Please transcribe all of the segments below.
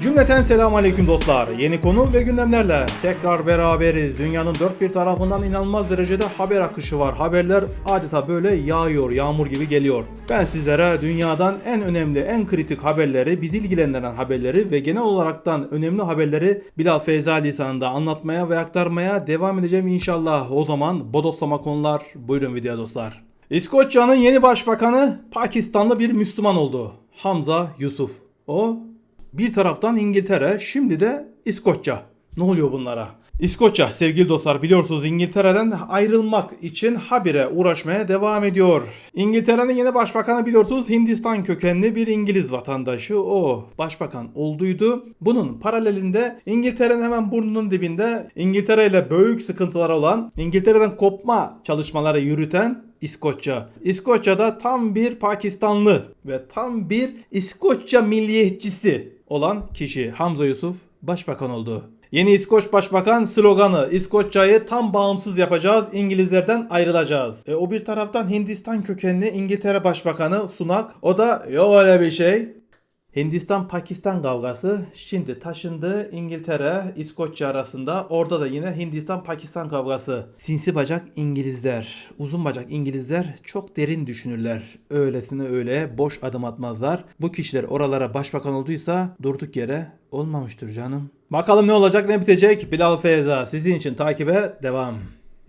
Cümleten selamun aleyküm dostlar. Yeni konu ve gündemlerle tekrar beraberiz. Dünyanın dört bir tarafından inanılmaz derecede haber akışı var. Haberler adeta böyle yağıyor, yağmur gibi geliyor. Ben sizlere dünyadan en önemli, en kritik haberleri, bizi ilgilendiren haberleri ve genel olaraktan önemli haberleri Bilal Feyza lisanında anlatmaya ve aktarmaya devam edeceğim inşallah. O zaman bodoslama konular. Buyurun video dostlar. İskoçya'nın yeni başbakanı Pakistanlı bir Müslüman oldu. Hamza Yusuf. O bir taraftan İngiltere, şimdi de İskoçya. Ne oluyor bunlara? İskoçya sevgili dostlar biliyorsunuz İngiltere'den ayrılmak için habire uğraşmaya devam ediyor. İngiltere'nin yeni başbakanı biliyorsunuz Hindistan kökenli bir İngiliz vatandaşı. O başbakan olduydu. Bunun paralelinde İngiltere'nin hemen burnunun dibinde İngiltere ile büyük sıkıntılar olan İngiltere'den kopma çalışmaları yürüten İskoçya. İskoçya'da tam bir Pakistanlı ve tam bir İskoçya milliyetçisi olan kişi Hamza Yusuf başbakan oldu. Yeni İskoç Başbakan sloganı İskoçya'yı tam bağımsız yapacağız, İngilizlerden ayrılacağız. E, o bir taraftan Hindistan kökenli İngiltere Başbakanı Sunak. O da yok öyle bir şey. Hindistan-Pakistan kavgası şimdi taşındı İngiltere, İskoçya arasında. Orada da yine Hindistan-Pakistan kavgası. Sinsi bacak İngilizler, uzun bacak İngilizler çok derin düşünürler. Öylesine öyle boş adım atmazlar. Bu kişiler oralara başbakan olduysa durduk yere olmamıştır canım. Bakalım ne olacak ne bitecek Bilal Feyza sizin için takibe devam.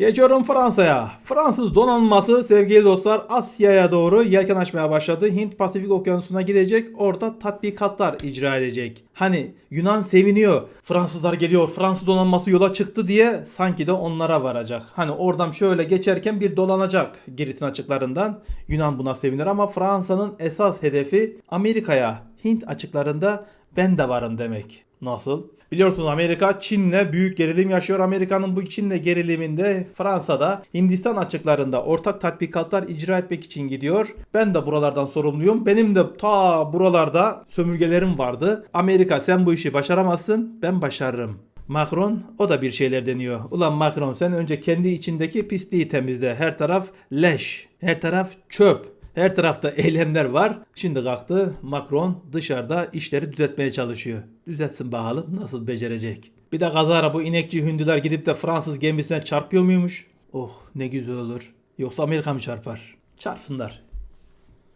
Geçiyorum Fransa'ya. Fransız donanması sevgili dostlar Asya'ya doğru yelken açmaya başladı. Hint Pasifik Okyanusu'na gidecek. Orada tatbikatlar icra edecek. Hani Yunan seviniyor. Fransızlar geliyor. Fransız donanması yola çıktı diye sanki de onlara varacak. Hani oradan şöyle geçerken bir dolanacak Girit'in açıklarından. Yunan buna sevinir ama Fransa'nın esas hedefi Amerika'ya. Hint açıklarında ben de varım demek. Nasıl? Biliyorsunuz Amerika Çin'le büyük gerilim yaşıyor. Amerika'nın bu Çin'le geriliminde Fransa'da Hindistan açıklarında ortak tatbikatlar icra etmek için gidiyor. Ben de buralardan sorumluyum. Benim de ta buralarda sömürgelerim vardı. Amerika sen bu işi başaramazsın ben başarırım. Macron o da bir şeyler deniyor. Ulan Macron sen önce kendi içindeki pisliği temizle. Her taraf leş. Her taraf çöp. Her tarafta eylemler var. Şimdi kalktı Macron dışarıda işleri düzeltmeye çalışıyor. Düzeltsin bakalım nasıl becerecek. Bir de kazara bu inekçi hündüler gidip de Fransız gemisine çarpıyor muymuş? Oh ne güzel olur. Yoksa Amerika mı çarpar? Çarpsınlar.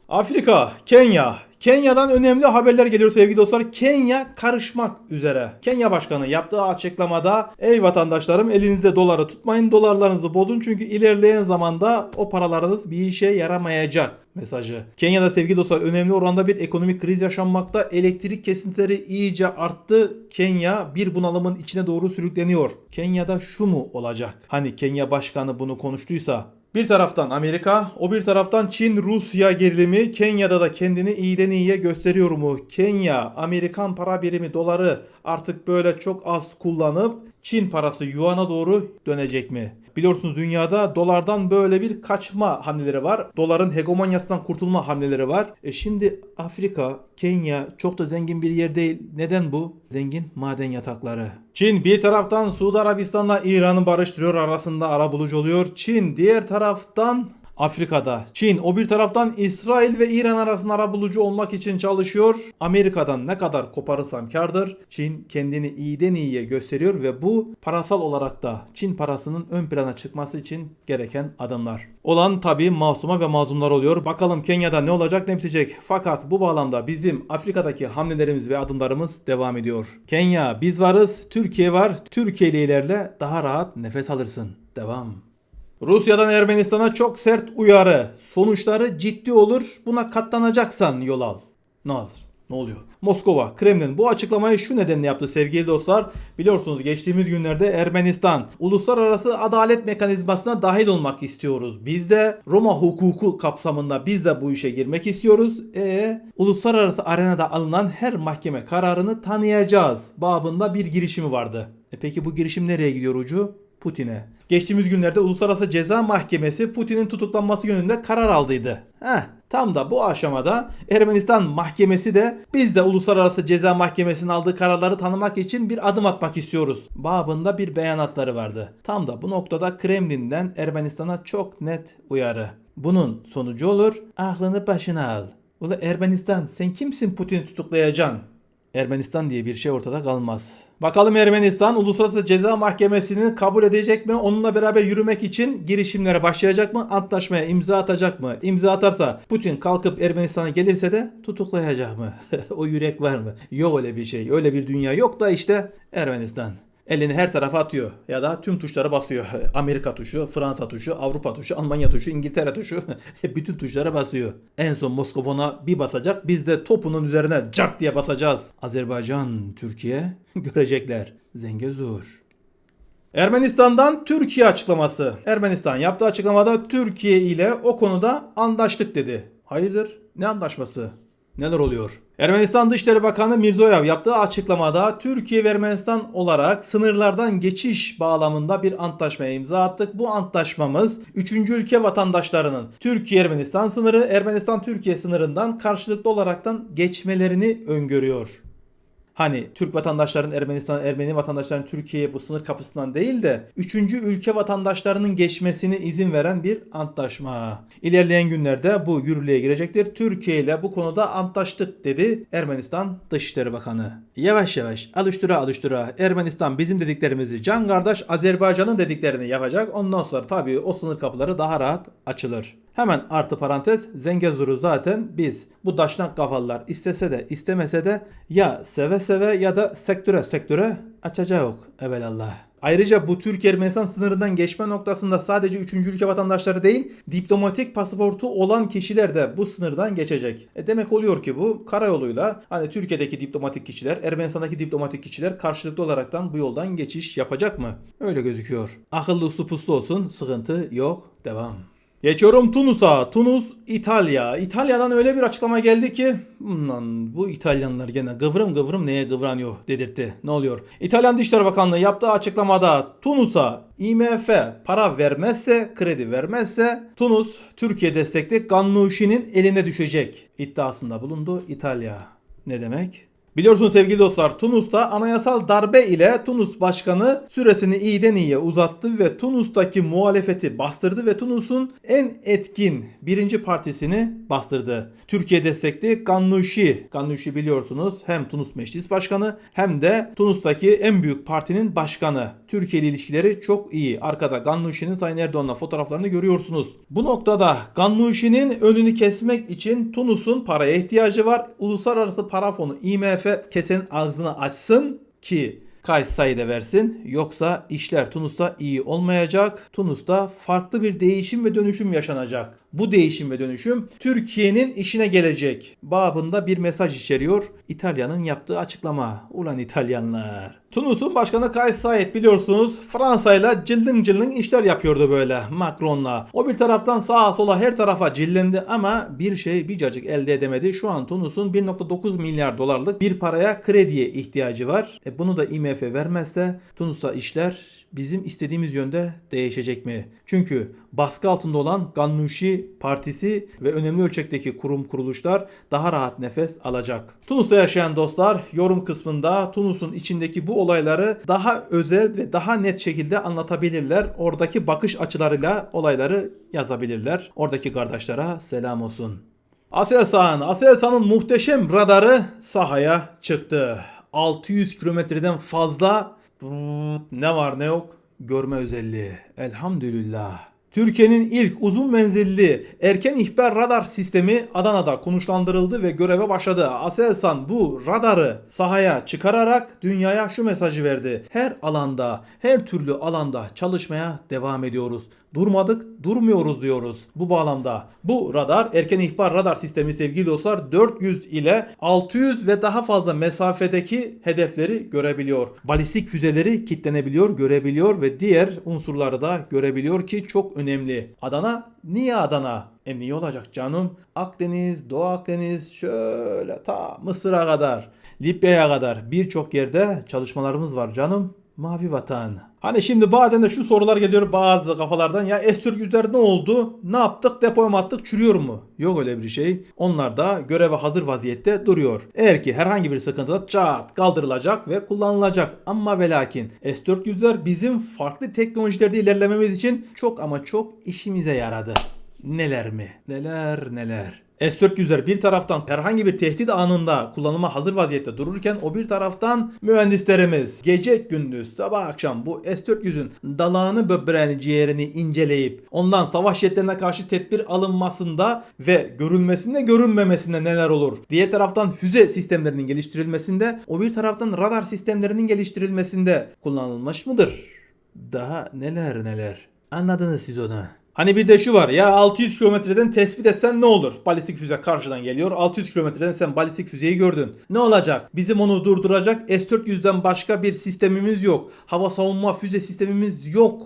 Afrika, Kenya. Kenya'dan önemli haberler geliyor sevgili dostlar. Kenya karışmak üzere. Kenya Başkanı yaptığı açıklamada ey vatandaşlarım elinizde doları tutmayın dolarlarınızı bozun çünkü ilerleyen zamanda o paralarınız bir işe yaramayacak mesajı. Kenya'da sevgili dostlar önemli oranda bir ekonomik kriz yaşanmakta. Elektrik kesintileri iyice arttı. Kenya bir bunalımın içine doğru sürükleniyor. Kenya'da şu mu olacak? Hani Kenya Başkanı bunu konuştuysa bir taraftan Amerika, o bir taraftan Çin-Rusya gerilimi Kenya'da da kendini iyiden iyiye gösteriyor mu? Kenya, Amerikan para birimi doları artık böyle çok az kullanıp Çin parası yuana doğru dönecek mi? Biliyorsunuz dünyada dolardan böyle bir kaçma hamleleri var. Doların hegemonyasından kurtulma hamleleri var. E şimdi Afrika, Kenya çok da zengin bir yer değil. Neden bu? Zengin maden yatakları. Çin bir taraftan Suudi Arabistan'la İran'ı barıştırıyor arasında arabulucu oluyor. Çin diğer taraftan Afrika'da. Çin o bir taraftan İsrail ve İran arasında arabulucu olmak için çalışıyor. Amerika'dan ne kadar koparırsam kardır. Çin kendini iyiden iyiye gösteriyor ve bu parasal olarak da Çin parasının ön plana çıkması için gereken adımlar. Olan tabii masuma ve mazlumlar oluyor. Bakalım Kenya'da ne olacak ne bitecek. Fakat bu bağlamda bizim Afrika'daki hamlelerimiz ve adımlarımız devam ediyor. Kenya biz varız, Türkiye var. Türkiye ile ilerle daha rahat nefes alırsın. Devam. Rusya'dan Ermenistan'a çok sert uyarı. Sonuçları ciddi olur. Buna katlanacaksan yol al. Olur? Ne oluyor? Moskova, Kremlin bu açıklamayı şu nedenle yaptı sevgili dostlar. Biliyorsunuz geçtiğimiz günlerde Ermenistan uluslararası adalet mekanizmasına dahil olmak istiyoruz. Biz de Roma hukuku kapsamında biz de bu işe girmek istiyoruz. E uluslararası arenada alınan her mahkeme kararını tanıyacağız. Babında bir girişimi vardı. E peki bu girişim nereye gidiyor ucu? Putin'e. Geçtiğimiz günlerde Uluslararası Ceza Mahkemesi Putin'in tutuklanması yönünde karar aldıydı. Heh, tam da bu aşamada Ermenistan Mahkemesi de biz de Uluslararası Ceza Mahkemesi'nin aldığı kararları tanımak için bir adım atmak istiyoruz. Babında bir beyanatları vardı. Tam da bu noktada Kremlin'den Ermenistan'a çok net uyarı. Bunun sonucu olur aklını başına al. Ula Ermenistan sen kimsin Putin'i tutuklayacaksın? Ermenistan diye bir şey ortada kalmaz. Bakalım Ermenistan Uluslararası Ceza Mahkemesi'ni kabul edecek mi? Onunla beraber yürümek için girişimlere başlayacak mı? Antlaşmaya imza atacak mı? İmza atarsa Putin kalkıp Ermenistan'a gelirse de tutuklayacak mı? o yürek var mı? Yok öyle bir şey. Öyle bir dünya yok da işte Ermenistan. Elini her tarafa atıyor ya da tüm tuşlara basıyor. Amerika tuşu, Fransa tuşu, Avrupa tuşu, Almanya tuşu, İngiltere tuşu. Bütün tuşlara basıyor. En son Moskova bir basacak. Biz de topunun üzerine cart diye basacağız. Azerbaycan, Türkiye görecekler. Zengezur. Ermenistan'dan Türkiye açıklaması. Ermenistan yaptığı açıklamada Türkiye ile o konuda anlaştık dedi. Hayırdır? Ne anlaşması? Neler oluyor? Ermenistan Dışişleri Bakanı Mirzoyev yaptığı açıklamada Türkiye ve Ermenistan olarak sınırlardan geçiş bağlamında bir antlaşmaya imza attık. Bu antlaşmamız 3. ülke vatandaşlarının Türkiye-Ermenistan sınırı, Ermenistan-Türkiye sınırından karşılıklı olaraktan geçmelerini öngörüyor. Hani Türk vatandaşların Ermenistan, Ermeni vatandaşların Türkiye'ye bu sınır kapısından değil de 3. ülke vatandaşlarının geçmesine izin veren bir antlaşma. İlerleyen günlerde bu yürürlüğe girecektir. Türkiye ile bu konuda antlaştık dedi Ermenistan Dışişleri Bakanı. Yavaş yavaş alıştıra alıştıra Ermenistan bizim dediklerimizi can kardeş Azerbaycan'ın dediklerini yapacak. Ondan sonra tabii o sınır kapıları daha rahat açılır. Hemen artı parantez Zengezur'u zaten biz bu daşnak kafalılar istese de istemese de ya seve seve ya da sektöre sektöre açacak evelallah. Ayrıca bu Türk-Ermenistan sınırından geçme noktasında sadece 3. ülke vatandaşları değil, diplomatik pasaportu olan kişiler de bu sınırdan geçecek. E demek oluyor ki bu karayoluyla hani Türkiye'deki diplomatik kişiler, Ermenistan'daki diplomatik kişiler karşılıklı olaraktan bu yoldan geçiş yapacak mı? Öyle gözüküyor. Akıllı uslu puslu olsun, sıkıntı yok, devam. Geçiyorum Tunus'a. Tunus, İtalya. İtalya'dan öyle bir açıklama geldi ki lan bu İtalyanlar gene gıvrım gıvrım neye gıvranıyor dedirtti. Ne oluyor? İtalyan Dışişleri Bakanlığı yaptığı açıklamada Tunus'a IMF para vermezse, kredi vermezse Tunus Türkiye destekli Gannuşi'nin eline düşecek iddiasında bulundu İtalya. Ne demek? Biliyorsunuz sevgili dostlar Tunus'ta anayasal darbe ile Tunus başkanı süresini iyiden iyiye uzattı ve Tunus'taki muhalefeti bastırdı ve Tunus'un en etkin birinci partisini bastırdı. Türkiye destekli Gannuşi. Gannuşi biliyorsunuz hem Tunus Meclis Başkanı hem de Tunus'taki en büyük partinin başkanı. Türkiye ile ilişkileri çok iyi. Arkada Gannuşi'nin Sayın Erdoğan'la fotoğraflarını görüyorsunuz. Bu noktada Gannuşi'nin önünü kesmek için Tunus'un paraya ihtiyacı var. Uluslararası Para Fonu IMF kesenin ağzını açsın ki Kays sayıda versin. Yoksa işler Tunus'ta iyi olmayacak. Tunus'ta farklı bir değişim ve dönüşüm yaşanacak. Bu değişim ve dönüşüm Türkiye'nin işine gelecek. Babında bir mesaj içeriyor. İtalya'nın yaptığı açıklama. Ulan İtalyanlar. Tunus'un başkanı Kays Said biliyorsunuz Fransa'yla cıllın cıllın işler yapıyordu böyle Macron'la. O bir taraftan sağa sola her tarafa cillendi ama bir şey bir cacık elde edemedi. Şu an Tunus'un 1.9 milyar dolarlık bir paraya krediye ihtiyacı var. E bunu da IMF vermezse Tunus'a işler bizim istediğimiz yönde değişecek mi? Çünkü baskı altında olan Gannuşi Partisi ve önemli ölçekteki kurum kuruluşlar daha rahat nefes alacak. Tunus'ta yaşayan dostlar yorum kısmında Tunus'un içindeki bu olayları daha özel ve daha net şekilde anlatabilirler. Oradaki bakış açılarıyla olayları yazabilirler. Oradaki kardeşlere selam olsun. Aselsan, Aselsan'ın muhteşem radarı sahaya çıktı. 600 kilometreden fazla ne var ne yok görme özelliği. Elhamdülillah. Türkiye'nin ilk uzun menzilli erken ihbar radar sistemi Adana'da konuşlandırıldı ve göreve başladı. Aselsan bu radarı sahaya çıkararak dünyaya şu mesajı verdi. Her alanda, her türlü alanda çalışmaya devam ediyoruz. Durmadık, durmuyoruz diyoruz bu bağlamda. Bu radar, erken ihbar radar sistemi sevgili dostlar 400 ile 600 ve daha fazla mesafedeki hedefleri görebiliyor. Balistik füzeleri kitlenebiliyor, görebiliyor ve diğer unsurları da görebiliyor ki çok önemli. Adana, niye Adana? E niye olacak canım? Akdeniz, Doğu Akdeniz şöyle ta Mısır'a kadar, Libya'ya kadar birçok yerde çalışmalarımız var canım. Mavi vatan. Hani şimdi bazen de şu sorular geliyor bazı kafalardan. Ya S-400'ler ne oldu? Ne yaptık? Depoya mı attık? Çürüyor mu? Yok öyle bir şey. Onlar da göreve hazır vaziyette duruyor. Eğer ki herhangi bir sıkıntıda çat kaldırılacak ve kullanılacak. Ama ve lakin S-400'ler bizim farklı teknolojilerde ilerlememiz için çok ama çok işimize yaradı. Neler mi? Neler neler. S-400'ler bir taraftan herhangi bir tehdit anında kullanıma hazır vaziyette dururken o bir taraftan mühendislerimiz gece gündüz sabah akşam bu S-400'ün dalağını böbreğini ciğerini inceleyip ondan savaş jetlerine karşı tedbir alınmasında ve görülmesinde görünmemesinde neler olur? Diğer taraftan füze sistemlerinin geliştirilmesinde o bir taraftan radar sistemlerinin geliştirilmesinde kullanılmış mıdır? Daha neler neler. Anladınız siz onu. Hani bir de şu var ya 600 kilometreden tespit etsen ne olur? Balistik füze karşıdan geliyor. 600 kilometreden sen balistik füzeyi gördün. Ne olacak? Bizim onu durduracak S-400'den başka bir sistemimiz yok. Hava savunma füze sistemimiz yok.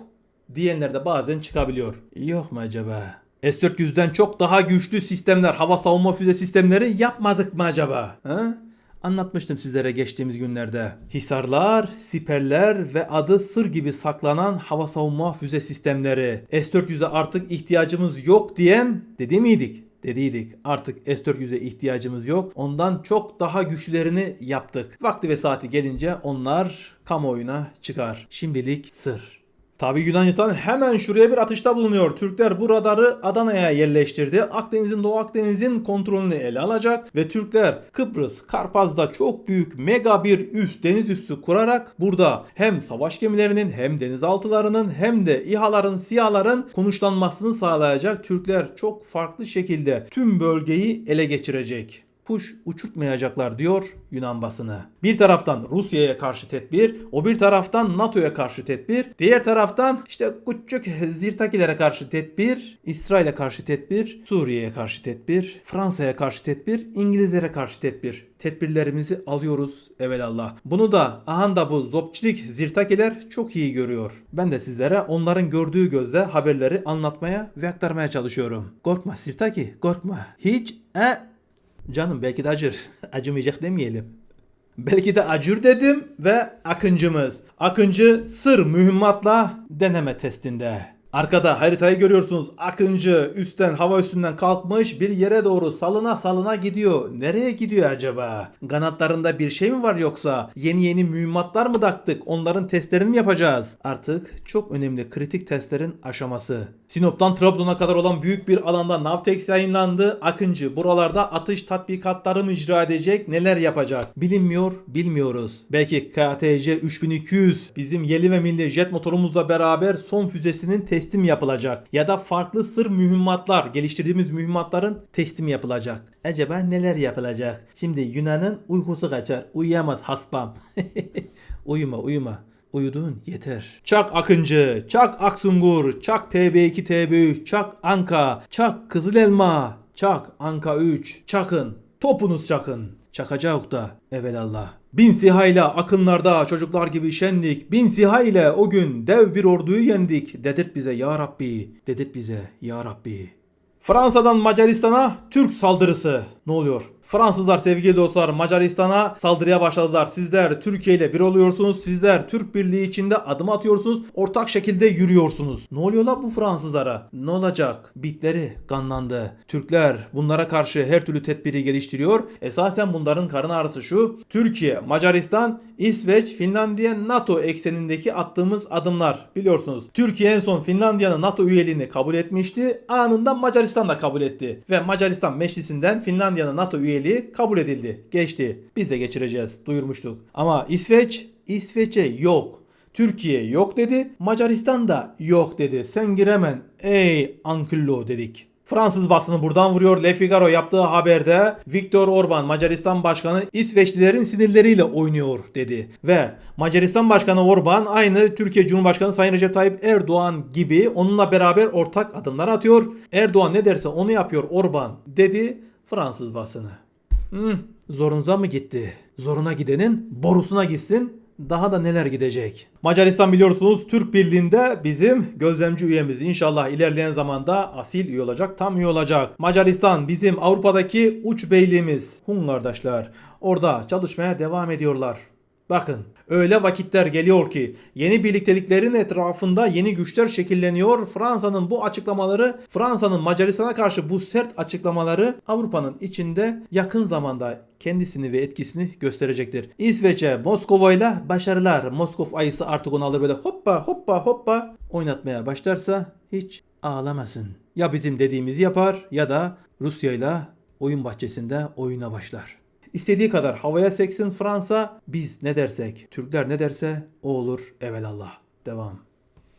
Diyenler de bazen çıkabiliyor. Yok mu acaba? S-400'den çok daha güçlü sistemler, hava savunma füze sistemleri yapmadık mı acaba? Ha? Anlatmıştım sizlere geçtiğimiz günlerde. Hisarlar, siperler ve adı sır gibi saklanan hava savunma füze sistemleri. S-400'e artık ihtiyacımız yok diyen dedi miydik? Dediydik. Artık S-400'e ihtiyacımız yok. Ondan çok daha güçlülerini yaptık. Vakti ve saati gelince onlar kamuoyuna çıkar. Şimdilik sır. Tabi Yunanistan hemen şuraya bir atışta bulunuyor. Türkler bu radarı Adana'ya yerleştirdi. Akdeniz'in Doğu Akdeniz'in kontrolünü ele alacak ve Türkler Kıbrıs, Karpaz'da çok büyük mega bir üs deniz üssü kurarak burada hem savaş gemilerinin hem denizaltılarının hem de İHA'ların, SİHA'ların konuşlanmasını sağlayacak Türkler çok farklı şekilde tüm bölgeyi ele geçirecek push uçurtmayacaklar diyor Yunan basını. Bir taraftan Rusya'ya karşı tedbir, o bir taraftan NATO'ya karşı tedbir, diğer taraftan işte küçük zirtakilere karşı tedbir, İsrail'e karşı tedbir, Suriye'ye karşı tedbir, Fransa'ya karşı tedbir, İngilizlere karşı tedbir. Tedbirlerimizi alıyoruz evelallah. Bunu da ahan da bu zopçilik zirtakiler çok iyi görüyor. Ben de sizlere onların gördüğü gözle haberleri anlatmaya ve aktarmaya çalışıyorum. Korkma zirtaki korkma. Hiç e Canım belki de acır. Acımayacak demeyelim. Belki de acır dedim ve Akıncımız. Akıncı sır mühimmatla deneme testinde. Arkada haritayı görüyorsunuz. Akıncı üstten hava üstünden kalkmış bir yere doğru salına salına gidiyor. Nereye gidiyor acaba? Kanatlarında bir şey mi var yoksa? Yeni yeni mühimmatlar mı taktık? Onların testlerini mi yapacağız? Artık çok önemli kritik testlerin aşaması. Sinop'tan Trabzon'a kadar olan büyük bir alanda Navtex yayınlandı. Akıncı buralarda atış tatbikatları mı icra edecek, neler yapacak? Bilinmiyor, bilmiyoruz. Belki KTC 3200 bizim yeli ve milli jet motorumuzla beraber son füzesinin teslim yapılacak. Ya da farklı sır mühimmatlar, geliştirdiğimiz mühimmatların teslimi yapılacak. Acaba neler yapılacak? Şimdi Yunan'ın uykusu kaçar. Uyuyamaz hasbam. uyuma uyuma. Uyudun yeter. Çak Akıncı, Çak Aksungur, Çak TB2 TB3, Çak Anka, Çak Kızıl Elma, Çak Anka 3, Çakın, topunuz çakın. Çakacak da evelallah. Bin siha ile akınlarda çocuklar gibi şendik. Bin siha ile o gün dev bir orduyu yendik. Dedirt bize ya Rabbi, dedirt bize ya Rabbi. Fransa'dan Macaristan'a Türk saldırısı. Ne oluyor? Fransızlar sevgili dostlar Macaristan'a saldırıya başladılar. Sizler Türkiye ile bir oluyorsunuz. Sizler Türk Birliği içinde adım atıyorsunuz. Ortak şekilde yürüyorsunuz. Ne oluyor la bu Fransızlara? Ne olacak? Bitleri kanlandı. Türkler bunlara karşı her türlü tedbiri geliştiriyor. Esasen bunların karın ağrısı şu. Türkiye, Macaristan, İsveç, Finlandiya, NATO eksenindeki attığımız adımlar. Biliyorsunuz Türkiye en son Finlandiya'nın NATO üyeliğini kabul etmişti. Anında Macaristan da kabul etti. Ve Macaristan meclisinden Finlandiya'nın NATO üyeliği kabul edildi. Geçti. Biz de geçireceğiz. Duyurmuştuk. Ama İsveç, İsveç'e yok. Türkiye yok dedi. Macaristan da yok dedi. Sen giremen ey anküllo dedik. Fransız basını buradan vuruyor. Le Figaro yaptığı haberde Viktor Orban Macaristan Başkanı İsveçlilerin sinirleriyle oynuyor dedi. Ve Macaristan Başkanı Orban aynı Türkiye Cumhurbaşkanı Sayın Recep Tayyip Erdoğan gibi onunla beraber ortak adımlar atıyor. Erdoğan ne derse onu yapıyor Orban dedi Fransız basını. Hmm, zorunuza mı gitti? Zoruna gidenin borusuna gitsin. Daha da neler gidecek? Macaristan biliyorsunuz Türk Birliği'nde bizim gözlemci üyemiz. İnşallah ilerleyen zamanda asil üye olacak, tam üye olacak. Macaristan bizim Avrupa'daki uç beyliğimiz. Hun kardeşler. Orada çalışmaya devam ediyorlar. Bakın öyle vakitler geliyor ki yeni birlikteliklerin etrafında yeni güçler şekilleniyor. Fransa'nın bu açıklamaları, Fransa'nın Macaristan'a karşı bu sert açıklamaları Avrupa'nın içinde yakın zamanda kendisini ve etkisini gösterecektir. İsveç'e Moskova ile başarılar. Moskov ayısı artık onu alır böyle hoppa hoppa hoppa oynatmaya başlarsa hiç ağlamasın. Ya bizim dediğimizi yapar ya da Rusya ile oyun bahçesinde oyuna başlar. İstediği kadar havaya seksin Fransa, biz ne dersek, Türkler ne derse o olur evelallah. Devam.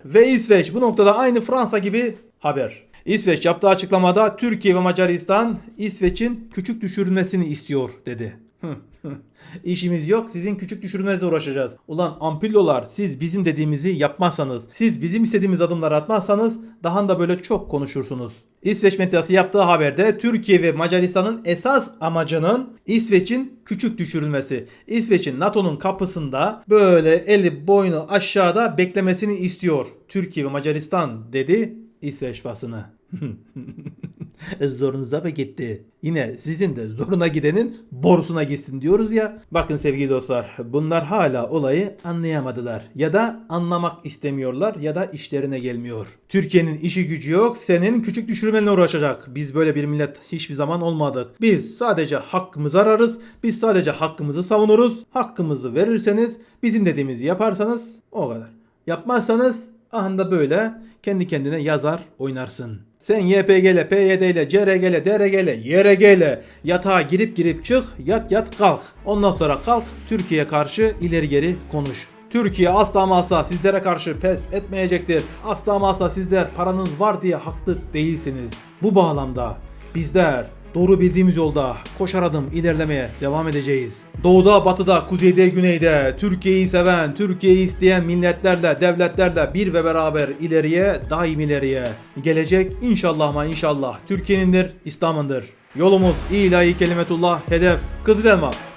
Ve İsveç bu noktada aynı Fransa gibi haber. İsveç yaptığı açıklamada Türkiye ve Macaristan İsveç'in küçük düşürülmesini istiyor dedi. İşimiz yok sizin küçük düşürmezle uğraşacağız. Ulan ampillolar siz bizim dediğimizi yapmazsanız, siz bizim istediğimiz adımları atmazsanız daha da böyle çok konuşursunuz. İsveç medyası yaptığı haberde Türkiye ve Macaristan'ın esas amacının İsveç'in küçük düşürülmesi. İsveç'in NATO'nun kapısında böyle eli boynu aşağıda beklemesini istiyor. Türkiye ve Macaristan dedi İsveç basını. Zorunuza mı gitti? Yine sizin de zoruna gidenin borusuna gitsin diyoruz ya. Bakın sevgili dostlar bunlar hala olayı anlayamadılar. Ya da anlamak istemiyorlar ya da işlerine gelmiyor. Türkiye'nin işi gücü yok senin küçük düşürmenle uğraşacak. Biz böyle bir millet hiçbir zaman olmadık. Biz sadece hakkımızı ararız. Biz sadece hakkımızı savunuruz. Hakkımızı verirseniz bizim dediğimizi yaparsanız o kadar. Yapmazsanız ahında böyle kendi kendine yazar oynarsın. Sen YPG'le, PYD'yle, CRG'le, DRG'le, YRG'le yatağa girip girip çık, yat yat kalk. Ondan sonra kalk Türkiye'ye karşı ileri geri konuş. Türkiye asla ama asla sizlere karşı pes etmeyecektir. Asla ama asla sizler paranız var diye haklı değilsiniz. Bu bağlamda bizler doğru bildiğimiz yolda koşar adım ilerlemeye devam edeceğiz. Doğuda, batıda, kuzeyde, güneyde Türkiye'yi seven, Türkiye'yi isteyen milletlerle, devletlerle bir ve beraber ileriye, daim ileriye gelecek inşallah ama inşallah. Türkiye'nindir, İslam'ındır. Yolumuz ilahi kelimetullah, hedef Kızıl Elma.